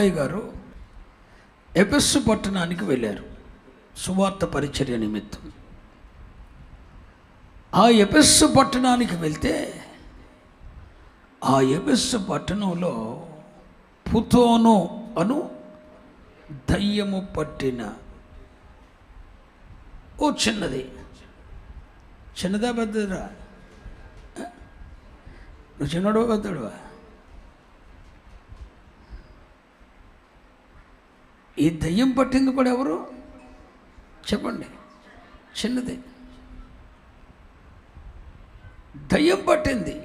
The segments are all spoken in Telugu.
పౌలయ్య గారు ఎపెస్సు పట్టణానికి వెళ్ళారు. సువార్త పరిచర్య నిమిత్తం. ఆ ఎపెస్సు పట్టణానికి వెళ్తే ఆ ఎపెస్సు పట్టణంలో పుతోను అను దయ్యము పట్టిన ఓ చిన్నది. చిన్నదా పెద్దదా? నువ్వు చిన్నడు పెద్దడువా ఈ దయ్యం పట్టింది కూడా ఎవరు? చెప్పండి. చిన్నది. దయ్యం పట్టింది.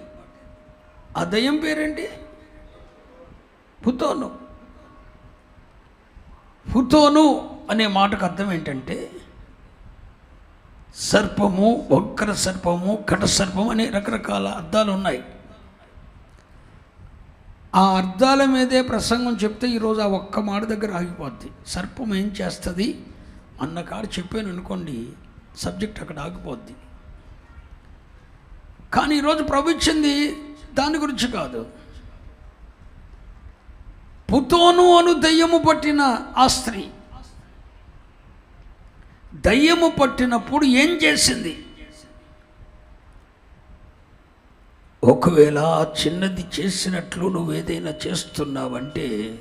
ఆ దయ్యం పేరేంటి? పుతోను. పుతోను అనే మాటకు అర్థం ఏంటంటే సర్పము వక్ర సర్పము కట సర్పం అనే రకరకాల అర్థాలు ఉన్నాయి. ఆ అర్థాల మీదే ప్రసంగం చెప్తే ఈరోజు ఆ ఒక్క మాట దగ్గర ఆగిపోద్ది. సర్పం ఏం చేస్తుంది? అన్న కాడు చెప్పాను అనుకోండి సబ్జెక్ట్ అక్కడ ఆగిపోద్ది. కానీ ఈరోజు ప్రభు దాని గురించి కాదు. పుతోను అను దయ్యము పట్టిన ఆ స్త్రీ దయ్యము పట్టినప్పుడు ఏం చేసింది? ఒకవేళ చిన్నది చేసినట్లు నువ్వు ఏదైనా చేస్తున్నావంటే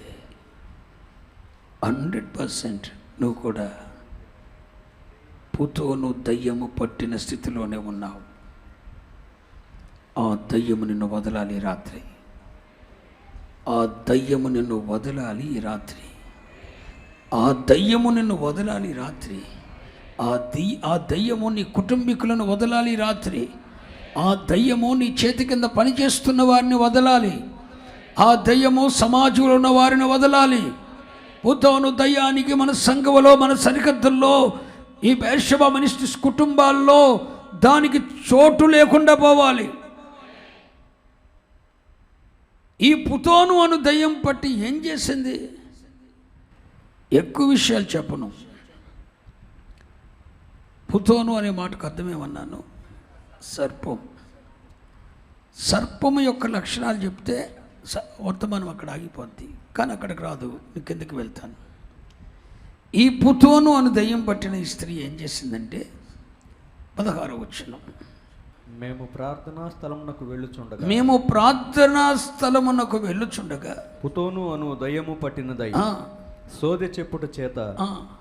హండ్రెడ్ పర్సెంట్ నువ్వు కూడా పుతోను దయ్యము పట్టిన స్థితిలోనే ఉన్నావు. ఆ దయ్యము నిన్ను వదలాలి రాత్రి. ఆ దయ్యము నిన్ను వదలాలి రాత్రి. ఆ దయ్యము నిన్ను వదలాలి రాత్రి. ఆ దీ ఆ దయ్యము నీ కుటుంబీకులను వదలాలి రాత్రి. ఆ దయ్యము నీ చేతి కింద పనిచేస్తున్న వారిని వదలాలి. ఆ దయ్యము సమాజంలో ఉన్న వారిని వదలాలి. పుతోను దయ్యానికి మన సంఘములో మన సరిహద్దుల్లో ఈ బేర్షబ మనిషి కుటుంబాల్లో దానికి చోటు లేకుండా పోవాలి. ఈ పుతోను అను దయ్యం పట్టి ఏం చేసింది? ఎక్కువ విషయాలు చెప్పను. పుతోను అనే మాటకు అర్థమేమన్నాను? సర్పం. సర్పము యొక్క లక్షణాలు చెప్తే స- వర్తమానం అక్కడ ఆగిపోద్ది. కానీ అక్కడికి రాదు. కిందకి వెళ్తాను. ఈ పుతోను అని దయ్యం పట్టిన ఈ స్త్రీ ఏం చేసిందంటే పదహారు వచ్చిన మేము ప్రార్థనా స్థలమునకు వెళ్ళుచుండగా మేము ప్రార్థనా స్థలమునకు వెళ్ళుచుండగా పుతోను అను దయ్యము పట్టినదై ఆ, సోదె చెప్పుట చేత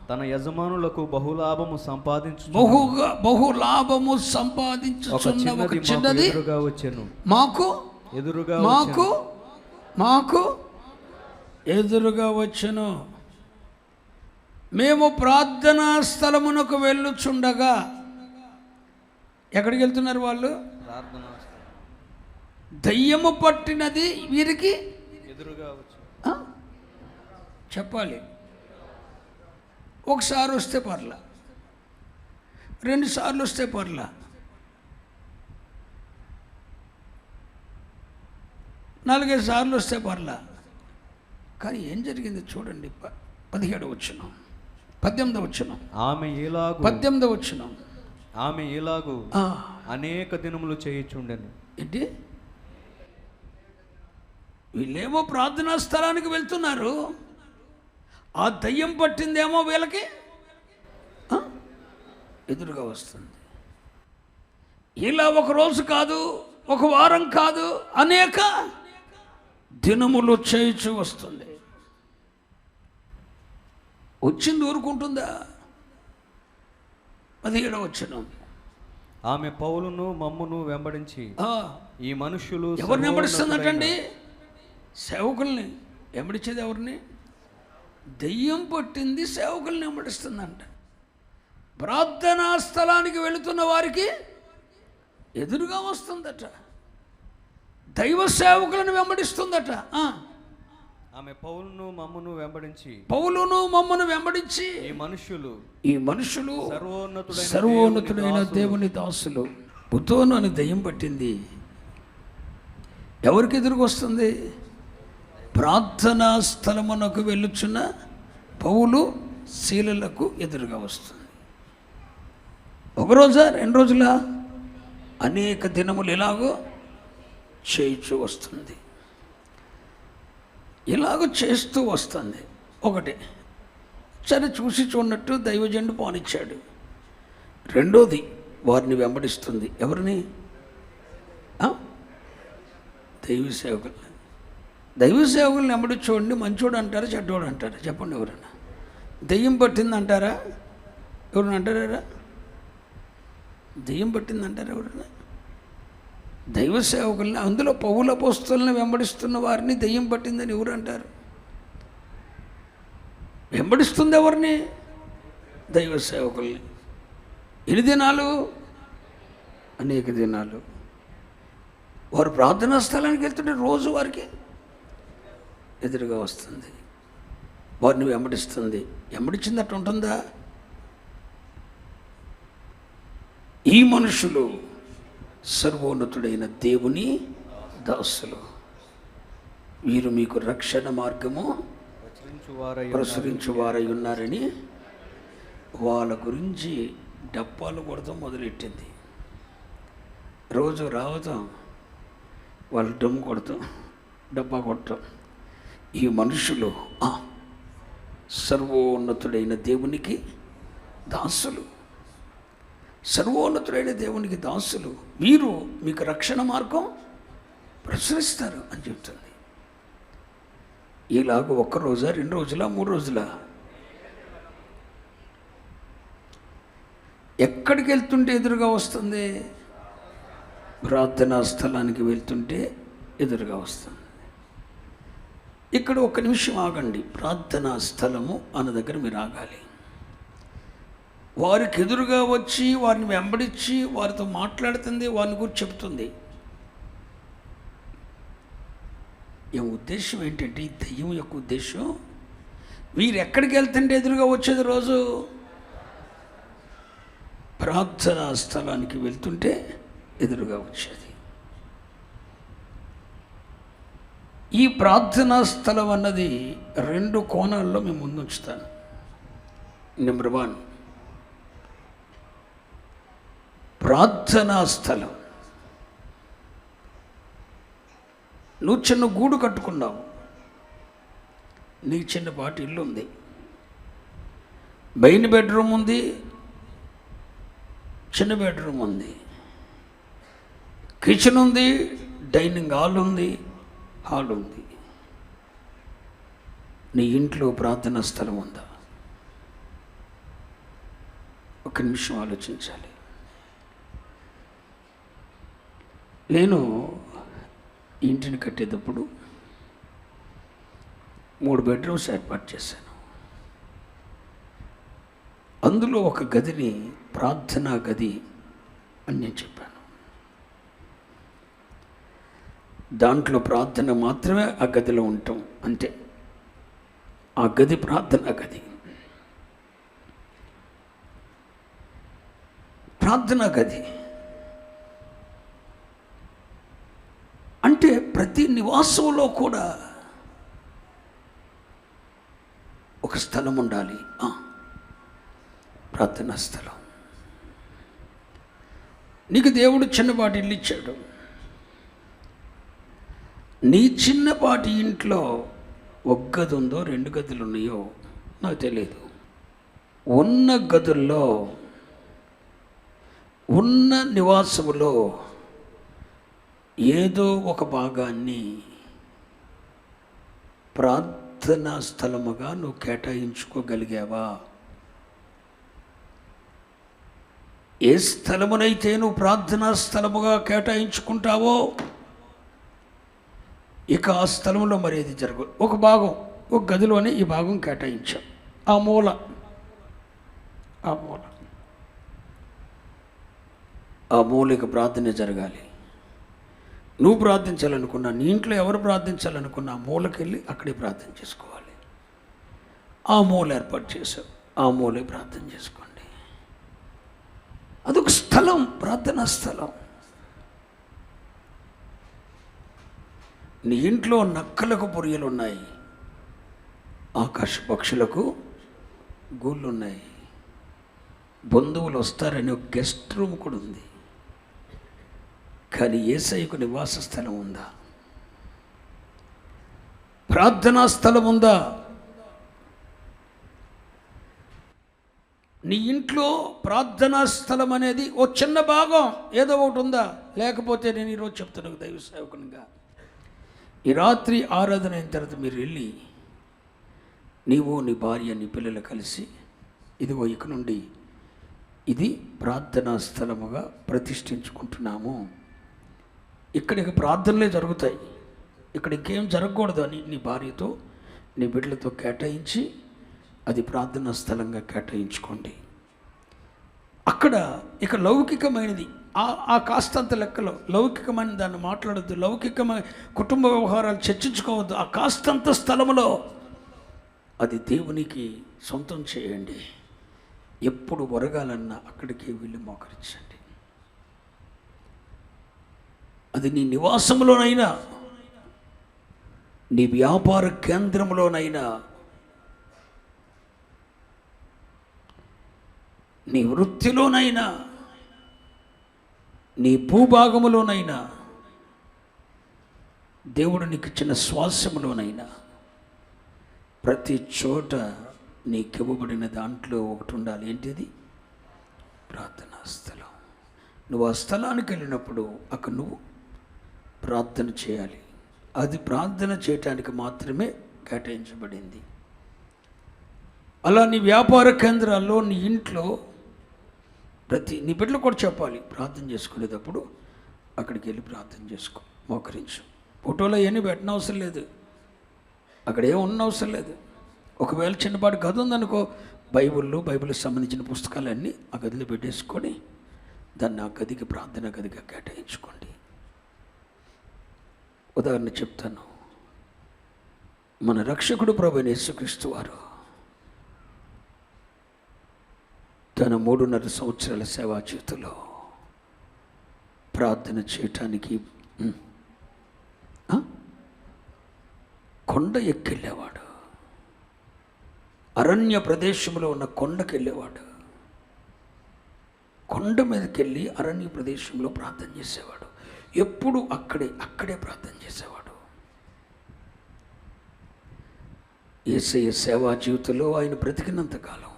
తన యజమానులకు బహులాభము సంపాదించు బహుగా బహు లాభము ఒక సంపాదించుచున్న ఒక చిన్నది మాకు చిన్నది ఎదురుగా వచ్చెను. మాకు ఎదురుగా మాకు మాకు ఎదురుగా వచ్చును. మేము ప్రార్థనా స్థలమునకు వెళ్ళుచుండగా ఎక్కడికి వెళ్తున్నారు వాళ్ళు. దయ్యము పట్టినది వీరికి? ఎదురుగా? చెప్పాలి. ఒకసారి వస్తే పర్లా. రెండు సార్లు వస్తే పర్లా. నాలుగైదు సార్లు వస్తే పర్లా. కానీ ఏం జరిగింది చూడండి. పదిహేడు వచ్చిన పద్దెనిమిది వచ్చిన ఆమె ఇలాగు పద్దెనిమిది వచ్చిన ఆమె ఇలాగు అనేక దినములు చేయుచుండెను. ఏంటి? వీళ్ళేమో ప్రార్థనా స్థలానికి వెళ్తున్నారు. ఆ దయ్యం పట్టిందేమో వీళ్ళకి? ఎదురుగా వస్తుంది. ఇలా ఒక రోజు కాదు ఒక వారం కాదు అనేక దినములు చేయించు వస్తుంది. వచ్చింది ఊరుకుంటుందా? పదిహేడవ వచ్చిన ఆమె పౌలును మమ్మును వెంబడించి ఈ మనుష్యులు ఎవరిని వెంబడిస్తుందటండి? సేవకుల్ని. వెంబడించేది ఎవరిని? దెయ్యం పట్టింది సేవకుల్ని వెంబడిస్తుందంట ప్రార్థనా స్థలానికి వెళుతున్న వారికి ఎదురుగా వస్తుందట. దైవ సేవకులను వెంబడిస్తుందట. ఆమె పౌలును మమ్మును వెంబడించి పౌలును మమ్మను వెంబడించి ఈ మనుష్యులు ఈ మనుషులు సర్వోన్నతుడైన సర్వోన్నతుడైన దేవుని దాసులు. పుతోను అని దయ్యం పట్టింది. ఎవరికి ఎదురుకు వస్తుంది ప్రార్థనా స్థలమునకు వెళ్ళుచున్న పౌలు శీలలకు ఎదురుగా వస్తుంది. ఒక రోజా రెండు రోజులా? అనేక దినములు ఎలాగో చేయించు వస్తుంది. ఇలాగ చేస్తూ వస్తుంది. ఒకటి సరే చూసి చూడనట్టు దైవజండు పానిచ్చాడు రెండోది వారిని వెంబడిస్తుంది. ఎవరిని? దైవ సేవకుల్ని దైవ సేవకులను ఎంబడి చూడండి మంచోడు అంటారా చెడ్డోడు అంటారా? చెప్పండి ఎవరన్నా. దెయ్యం పట్టింది అంటారా ఎవరన్నా అంటారా? దెయ్యం పట్టింది అంటారా ఎవరన్నా? దైవ సేవకుల్ని అందులో పౌల పోస్తుల్ని వెంబడిస్తున్న వారిని దెయ్యం పట్టిందని ఎవరు అంటారు? వెంబడిస్తుంది ఎవరిని? దైవ సేవకుల్ని ఎన్ని దినాలు? అనేక దినాలు. వారు ప్రార్థనా స్థలానికి వెళ్తుంటే రోజు వారికి ఎదురుగా వస్తుంది. వారిని వెంబడిస్తుంది. వెంబడించింది అట్టు ఉంటుందా? ఈ మనుషులు సర్వోన్నతుడైన దేవుని దాసులు. వీరు మీకు రక్షణ మార్గము ప్రచురించువారై ప్రసరించు వారై ఉన్నారని వాళ్ళ గురించి డప్పాలు కొడతాం మొదలెట్టింది. రోజు రావతాం వాళ్ళు డమ్ము కొడతాం డబ్బా కొడతాం. ఈ మనుషులు ఆ, సర్వోన్నతుడైన దేవునికి దాసులు. సర్వోన్నతుడైన దేవునికి దాసులు. వీరు మీకు రక్షణ మార్గం ప్రసరిస్తారు అని చెప్తుంది. ఇలాగ ఒక్క రోజా రెండు రోజులా మూడు రోజులా? ఎక్కడికి వెళ్తుంటే ఎదురుగా వస్తుంది? ప్రార్థనా స్థలానికి వెళ్తుంటే ఎదురుగా వస్తుంది. ఇక్కడ ఒక నిమిషం ఆగండి. ప్రార్థనా స్థలము అన్న దగ్గర మీరు ఆగాలి. వారికి ఎదురుగా వచ్చి వారిని వెంబడించి వారితో మాట్లాడుతుంది వారిని గురించి చెప్తుంది ఈ ఉద్దేశం ఏంటంటే ఈ దెయ్యం యొక్క ఉద్దేశం వీరు ఎక్కడికి వెళ్తుంటే ఎదురుగా వచ్చేది రోజు? ప్రార్థనా స్థలానికి వెళ్తుంటే ఎదురుగా వచ్చేది. ఈ ప్రార్థనా స్థలం అన్నది రెండు కోణాల్లో మేము ముందుంచుతాను. నెంబర్ వన్ ప్రార్థనా స్థలం. నువ్వు చిన్న గూడు కట్టుకున్నావు. నీ చిన్నపాటి ఇల్లు ఉంది. మెయిన్ బెడ్రూమ్ ఉంది. చిన్న బెడ్రూమ్ ఉంది. కిచెన్ ఉంది. డైనింగ్ హాల్ ఉంది. హాల్ ఉంది నీ ఇంట్లో ప్రార్థనా స్థలం ఉందా? ఒక నిమిషం ఆలోచించాలి. నేను ఇంటిని కట్టేటప్పుడు మూడు బెడ్రూమ్స్ ఏర్పాటు చేశాను. అందులో ఒక గదిని ప్రార్థనా గది అని నేను చెప్పాను. దాంట్లో ప్రార్థన మాత్రమే ఆ గదిలో ఉంటాం అంతే. ఆ గది ప్రార్థన గది. ప్రార్థన గది. అంటే ప్రతి నివాసంలో కూడా ఒక స్థలం ఉండాలి. ప్రార్థనా స్థలం. నీకు దేవుడు చిన్నపాటి ఇల్లు ఇచ్చాడు. నీ చిన్నపాటి ఇంట్లో ఒక గది ఉందో రెండు గదులు ఉన్నాయో నాకు తెలియదు ఉన్న గదుల్లో ఉన్న నివాసములో ఏదో ఒక భాగాన్ని ప్రార్థనా స్థలముగా నువ్వు కేటాయించుకోగలిగావా? ఏ స్థలమునైతే నువ్వు ప్రార్థనా స్థలముగా కేటాయించుకుంటావో ఇక ఆ స్థలంలో మరి ఏది జరగదు ఒక భాగం ఒక గదిలోనే ఈ భాగం కేటాయించాం. ఆ మూల ఆ మూల. ఆ మూలకి ప్రార్థన జరగాలి. నువ్వు ప్రార్థించాలనుకున్నా నీ ఇంట్లో ఎవరు ప్రార్థించాలనుకున్నా ఆ మూలకి వెళ్ళి అక్కడే ప్రార్థన చేసుకోవాలి. ఆ మూల ఏర్పాటు చేశావు. ఆ మూలే ప్రార్థన చేసుకోండి. అదొక స్థలం ప్రార్థనా స్థలం. నీ ఇంట్లో నక్కలకు పొరియలు ఉన్నాయి ఆకాశ పక్షులకు గూళ్ళు ఉన్నాయి బంధువులు వస్తారని ఒక గెస్ట్ రూమ్ కూడా ఉంది కానీ ఏసైకు నివాస స్థలం ఉందా? ప్రార్థనా స్థలం ఉందా? నీ ఇంట్లో ప్రార్థనా స్థలం అనేది ఓ చిన్న భాగం ఏదో ఒకటి ఉందా? లేకపోతే నేను ఈరోజు చెప్తున్నాను దైవ సేవకునిగా ఈ రాత్రి ఆరాధన అయిన తర్వాత మీరు వెళ్ళి నీవు నీ భార్య నీ పిల్లలు కలిసి ఇదిగో ఇక నుండి ఇది ప్రార్థనా స్థలముగా ప్రతిష్ఠించుకుంటున్నాము. ఇక్కడికి ప్రార్థనలే జరుగుతాయి. ఇక్కడ ఇంకేం జరగకూడదు అని నీ భార్యతో నీ బిడ్డలతో కేటాయించి అది ప్రార్థనా స్థలంగా కేటాయించుకోండి. అక్కడ ఇక లౌకికమైనది ఆ ఆ కాస్తంత లెక్కలో లౌకికమైన దాన్ని మాట్లాడద్దు లౌకికమైన కుటుంబ వ్యవహారాలు చర్చించుకోవద్దు. ఆ కాస్తంత స్థలములో అది దేవునికి సొంతం చేయండి. ఎప్పుడు ఒరగాలన్నా అక్కడికి వెళ్ళి మోకరించండి. అది నీ నివాసంలోనైనా నీ వ్యాపార కేంద్రంలోనైనా నీ వృత్తిలోనైనా నీ భూభాగములోనైనా దేవుడు నీకు ఇచ్చిన శ్వాసములోనైనా ప్రతి చోట నీకు ఇవ్వబడిన దాంట్లో ఒకటి ఉండాలి. ఏంటిది? ప్రార్థనా స్థలం. నువ్వు ఆ స్థలానికి వెళ్ళినప్పుడు అక్కడ నువ్వు ప్రార్థన చేయాలి. అది ప్రార్థన చేయటానికి మాత్రమే కేటాయించబడింది. అలా నీ వ్యాపార కేంద్రాల్లో నీ ఇంట్లో ప్రతి నీ బిడ్డలు కూడా చెప్పాలి. ప్రార్థన చేసుకునేటప్పుడు అక్కడికి వెళ్ళి ప్రార్థన చేసుకో మోకరించు. ఫోటోలో ఏమీ పెట్టిన అవసరం లేదు. అక్కడ ఏం ఉన్న అవసరం లేదు. ఒకవేళ చిన్నపాటి గది ఉందనుకో బైబిళ్ళు బైబిల్కి సంబంధించిన పుస్తకాలన్నీ ఆ గదిలో పెట్టేసుకొని దాన్ని ఆ గదికి ప్రార్థన గదిగా కేటాయించుకోండి. ఉదాహరణ చెప్తాను. మన రక్షకుడు ప్రభు యేసుక్రీస్తు వారు తన మూడున్నర సంవత్సరాల సేవా జీవితంలో ప్రార్థన చేయటానికి కొండ ఎక్కెళ్ళేవాడు. అరణ్య ప్రదేశంలో ఉన్న కొండకి వెళ్ళేవాడు కొండ మీదకి వెళ్ళి అరణ్య ప్రదేశంలో ప్రార్థన చేసేవాడు. ఎప్పుడు అక్కడే అక్కడే ప్రార్థన చేసేవాడు. ఏసయ్య సేవా జీవితంలో ఆయన బ్రతికినంతకాలం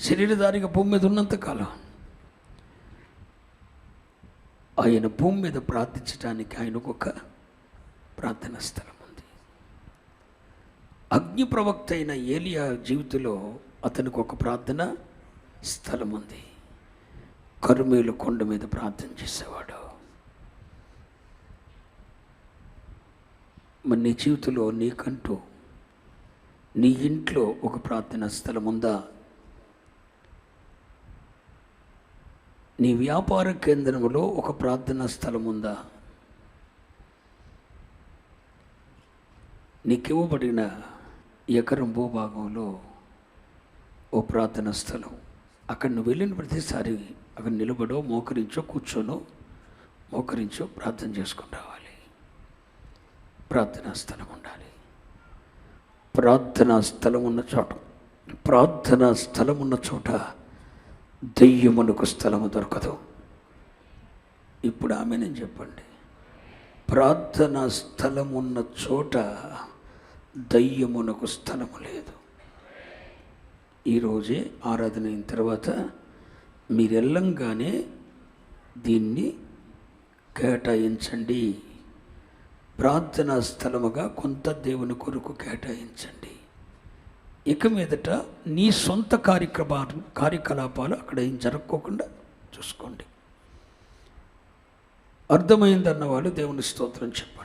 శరీరధారిగా భూమి మీద ఉన్నంతకాలం ఆయన భూమి మీద ప్రార్థించడానికి ఆయనకు ఒక ప్రార్థనా స్థలం ఉంది. అగ్ని ప్రవక్త అయిన ఏలియా జీవితంలో అతనికి ఒక ప్రార్థన స్థలం ఉంది. కరుమేలు కొండ మీద ప్రార్థన చేసేవాడు. మరి నీ జీవితంలో నీకంటూ నీ ఇంట్లో ఒక ప్రార్థనా స్థలం ఉందా? నీ వ్యాపార కేంద్రంలో ఒక ప్రార్థనా స్థలం ఉందా? నీకు ఇవ్వబడిన ఎకరం భూభాగంలో ఓ ప్రార్థనా స్థలం. అక్కడ నువ్వు వెళ్ళిన ప్రతిసారి అక్కడ నిలబడో మోకరించో కూర్చోనో మోకరించో ప్రార్థన చేసుకుని రావాలి. ప్రార్థనా స్థలం ఉండాలి. ప్రార్థనా స్థలం ఉన్న చోట ప్రార్థనా స్థలం ఉన్న చోట దెయ్యమునకు స్థలము దొరకదు. ఇప్పుడు ఆమె నేను చెప్పండి. ప్రార్థనా స్థలం ఉన్న చోట దయ్యమునకు స్థలము లేదు. ఈరోజే ఆరాధన అయిన తర్వాత మీరెల్లంగానే దీన్ని కేటాయించండి. ప్రార్థనా స్థలముగా కొంత దేవుని కొరకు కేటాయించండి. ఇక మీదట నీ సొంత కార్యక్రమాలు కార్యకలాపాలు అక్కడ ఏం జరగకోకుండా చూసుకోండి. అర్థమైందన్న వాళ్ళు దేవుని స్తోత్రం చెప్పండి.